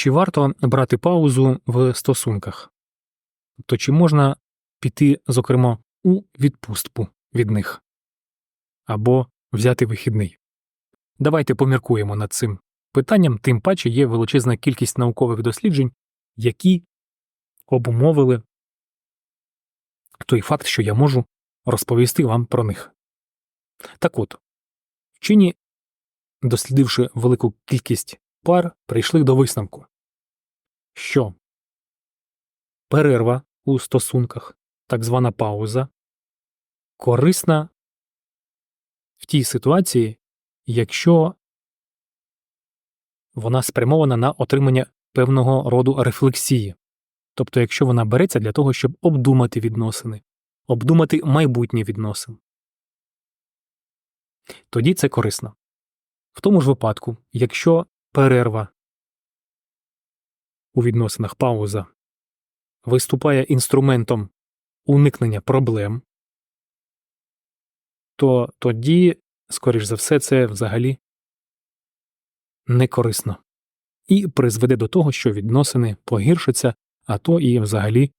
Чи варто брати паузу в стосунках? То чи можна піти, зокрема, у відпустку від них або взяти вихідний? Давайте поміркуємо над цим питанням, тим паче є величезна кількість наукових досліджень, які обумовили той факт, що я можу розповісти вам про них. Так от, вчені, дослідивши велику кількість пар, прийшли до висновку, що перерва у стосунках, так звана пауза, корисна в тій ситуації, якщо вона спрямована на отримання певного роду рефлексії, тобто якщо вона береться для того, щоб обдумати відносини, обдумати майбутнє відносин. Тоді це корисно. В тому ж випадку, якщо перерва. У відносинах пауза. Виступає інструментом уникнення проблем, то тоді, скоріш за все, це взагалі не корисно і призведе до того, що відносини погіршаться, а то і взагалі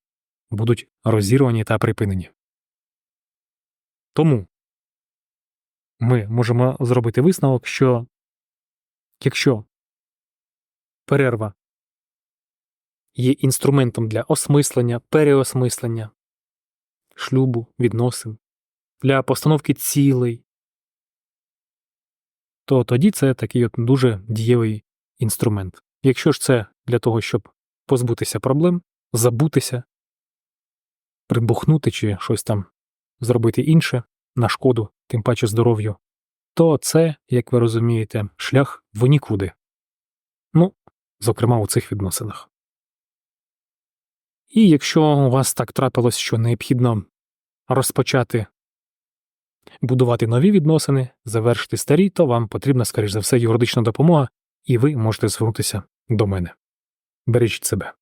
будуть розірвані та припинені. Тому ми можемо зробити висновок, що якщо перерва є інструментом для осмислення, переосмислення шлюбу, відносин, для постановки цілей, то тоді це такий от дуже дієвий інструмент. Якщо ж це для того, щоб позбутися проблем, забутися, прибухнути чи щось там зробити інше на шкоду, тим паче здоров'ю, то це, як ви розумієте, шлях в нікуди. Ну, зокрема, у цих відносинах. І якщо у вас так трапилось, що необхідно розпочати будувати нові відносини, завершити старі, то вам потрібна, скоріш за все, юридична допомога, і ви можете звернутися до мене. Бережіть себе.